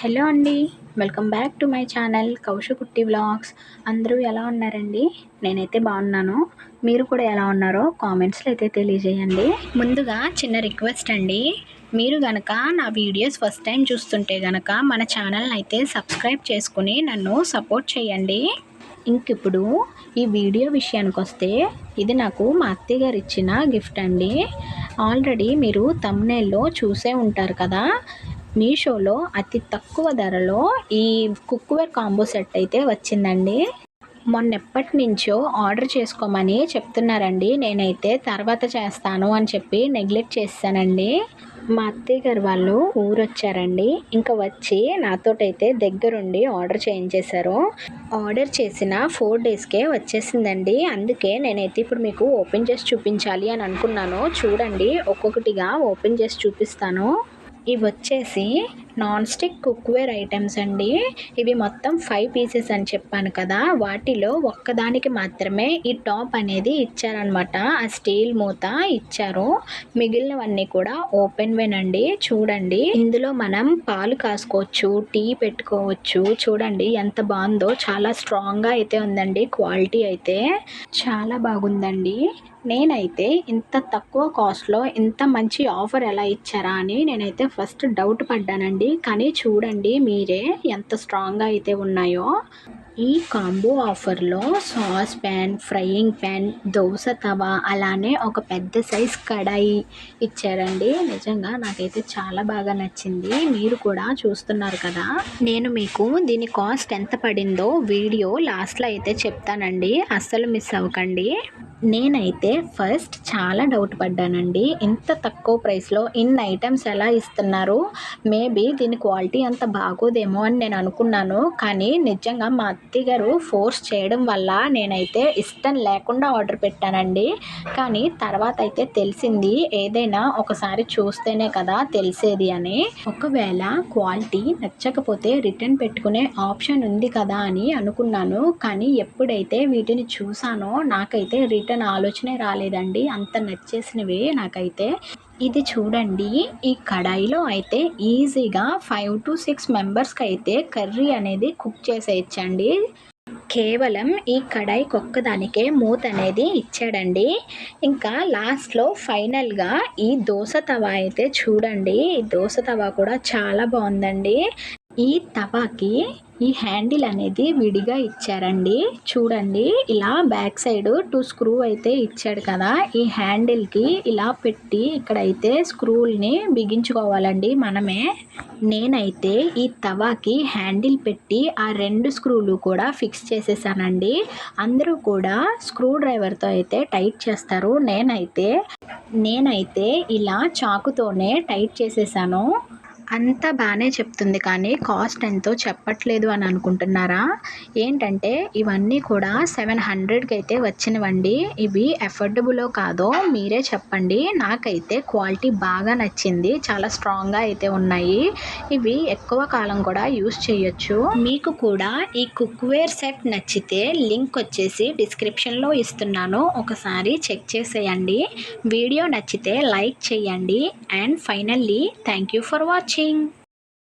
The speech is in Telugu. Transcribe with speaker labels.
Speaker 1: హలో అండి welcome back to my channel Kaushakutti vlogs. అందరూ ఎలా ఉన్నారండి? నేనైతే బాగున్నాను. మీరు కూడా ఎలా ఉన్నారో కామెంట్స్లో అయితే తెలియజేయండి. ముందుగా చిన్న రిక్వెస్ట్ అండి. మీరు గనక నా వీడియోస్ ఫస్ట్ టైం చూస్తుంటే గనక మన ఛానల్ని అయితే సబ్స్క్రైబ్ చేసుకుని నన్ను సపోర్ట్ చేయండి. ఇంక ఇప్పుడు ఈ వీడియో విషయానికి వస్తే ఇది నాకు మా అత్తయ్య గారు ఇచ్చిన గిఫ్ట్ అండి. ఆల్రెడీ మీరు తమ్నేల్లో చూసే ఉంటారు కదా మీషోలో అతి తక్కువ ధరలో ఈ కుక్వేర్ కాంబో సెట్ అయితే వచ్చిందండి. మొన్నెప్పటి నుంచో ఆర్డర్ చేసుకోమని చెప్తున్నారండి. నేనైతే తర్వాత చేస్తాను అని చెప్పి నెగ్లెక్ట్ చేశానండి మా అత్తయ్య గారు వాళ్ళు ఊరు వచ్చారండి ఇంకా వచ్చి నాతోటైతే దగ్గరుండి ఆర్డర్ చేయించేశారు. ఆర్డర్ చేసిన ఫోర్ డేస్కే వచ్చేసిందండి. అందుకే నేనైతే ఇప్పుడు మీకు ఓపెన్ చేసి చూపించాలి అని అనుకున్నాను. చూడండి ఒక్కొక్కటిగా ఓపెన్ చేసి చూపిస్తాను. ఇవి వచ్చేసి నాన్ స్టిక్ కుక్వేర్ ఐటమ్స్ అండి. ఇవి మొత్తం ఫైవ్ పీసెస్ అని చెప్పాను కదా. వాటిలో ఒక్కదానికి మాత్రమే ఈ టాప్ అనేది ఇచ్చారనమాట ఆ స్టీల్ మూత ఇచ్చారు. మిగిలినవన్నీ కూడా ఓపెన్ అండి చూడండి. ఇందులో మనం పాలు కాసుకోవచ్చు టీ పెట్టుకోవచ్చు. చూడండి ఎంత బాగుందో. చాలా స్ట్రాంగ్గా అయితే ఉందండి. క్వాలిటీ అయితే చాలా బాగుందండి. నేనైతే ఇంత తక్కువ కాస్ట్లో ఇంత మంచి ఆఫర్ ఎలా ఇచ్చారా అని నేనైతే ఫస్ట్ డౌట్ పడ్డానండి. కానీ చూడండి మీరే ఎంత స్ట్రాంగ్గా అయితే ఉన్నాయో. ఈ కాంబో ఆఫర్లో sauce pan frying pan dosa tawa అలానే ఒక పెద్ద సైజ్ కడాయి ఇచ్చారండి. నిజంగా నాకైతే చాలా బాగా నచ్చింది. మీరు కూడా చూస్తున్నారు కదా. నేను మీకు దీని కాస్ట్ ఎంత పడిందో వీడియో లాస్ట్లో అయితే చెప్తానండి. అస్సలు మిస్ అవ్వకండి. నేనైతే ఫస్ట్ చాలా డౌట్ పడ్డానండి. ఇంత తక్కువ ప్రైస్లో ఇన్ని ఐటమ్స్ ఎలా ఇస్తున్నారు? మేబీ దీని క్వాలిటీ అంత బాగోదేమో అని నేను అనుకున్నాను. కానీ నిజంగా మా భక్తి గారు ఫోర్స్ చేయడం వల్ల నేనైతే ఇష్టం లేకుండా ఆర్డర్ పెట్టానండి. కానీ తర్వాత అయితే తెలిసింది ఏదైనా ఒకసారి చూస్తేనే కదా తెలిసేది అని. ఒకవేళ క్వాలిటీ నచ్చకపోతే రిటర్న్ పెట్టుకునే ఆప్షన్ ఉంది కదా అని అనుకున్నాను. కానీ ఎప్పుడైతే వీటిని చూసానో నాకైతే రిటర్న్ ఆలోచనే రాలేదండి. అంత నచ్చేసినవి నాకైతే. ఇది చూడండి. ఈ కడాయిలో అయితే ఈజీగా ఫైవ్ టు సిక్స్ మెంబర్స్కి అయితే కర్రీ అనేది కుక్ చేసేయచ్చండి. కేవలం ఈ కడాయి ఒక్కదానికే మూత అనేది ఇచ్చాడండి. ఇంకా లాస్ట్లో ఫైనల్గా ఈ దోశ తవా అయితే చూడండి. ఈ దోశ తవా కూడా చాలా బాగుందండి. ఈ తవాకి ఈ హ్యాండిల్ అనేది విడిగా ఇచ్చారండి. చూడండి ఇలా బ్యాక్ సైడ్ టూ స్క్రూ అయితే ఇచ్చాడు కదా. ఈ హ్యాండిల్కి ఇలా పెట్టి ఇక్కడైతే స్క్రూల్ని బిగించుకోవాలండి మనమే. నేనైతే ఈ తవాకి హ్యాండిల్ పెట్టి ఆ రెండు స్క్రూలు కూడా ఫిక్స్ చేసేసానండి. అందరూ కూడా స్క్రూ డ్రైవర్తో అయితే టైట్ చేస్తారు. నేనైతే నేనైతే ఇలా చాకుతోనే టైట్ చేసేసాను. అంతా బాగానే చెప్తుంది కానీ కాస్ట్ ఎంతో చెప్పట్లేదు అని అనుకుంటున్నారా? ఏంటంటే ఇవన్నీ కూడా సెవెన్ హండ్రెడ్కి అయితే వచ్చినవండి. ఇవి అఫోర్డబులో కాదో మీరే చెప్పండి. నాకైతే క్వాలిటీ బాగా నచ్చింది. చాలా స్ట్రాంగ్గా అయితే ఉన్నాయి. ఇవి ఎక్కువ కాలం కూడా యూస్ చేయొచ్చు. మీకు కూడా ఈ కుక్వేర్ సెట్ నచ్చితే లింక్ వచ్చేసి డిస్క్రిప్షన్లో ఇస్తున్నాను. ఒకసారి చెక్ చేసేయండి. వీడియో నచ్చితే లైక్ చేయండి. And finally thank you for watching. 亲。